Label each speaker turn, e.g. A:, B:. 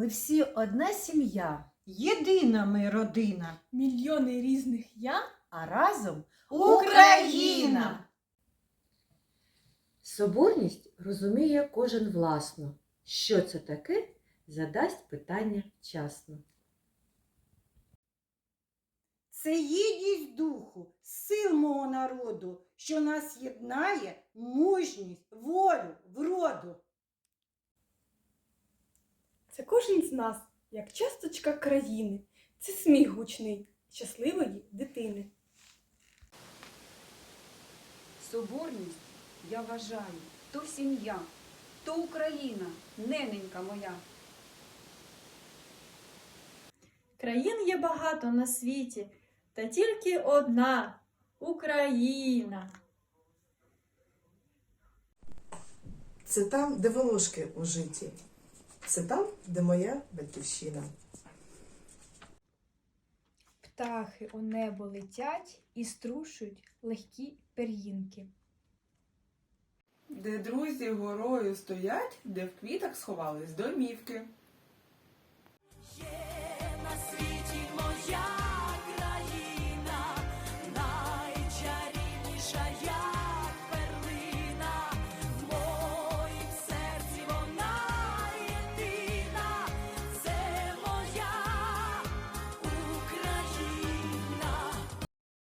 A: Ми всі одна сім'я, єдина ми родина,
B: Мільйони різних я
A: а разом
B: Україна!
C: Соборність розуміє кожен власно. Що це таке, задасть питання вчасно.
D: Це єдність духу, сил мого народу, що нас єднає мужність, волю, вроду.
B: Це кожен з нас, як часточка країни. Це сміх гучний, щасливої дитини.
E: Соборність, я вважаю, то сім'я, то Україна, нененька моя.
F: Країн є багато на світі, та тільки одна Україна.
G: Це там, де волошки у житті. Це там, де моя батьківщина.
H: Птахи у небо летять і струшують легкі пер'їнки.
I: Де друзі горою стоять, де в квітах сховались домівки. Є на світ.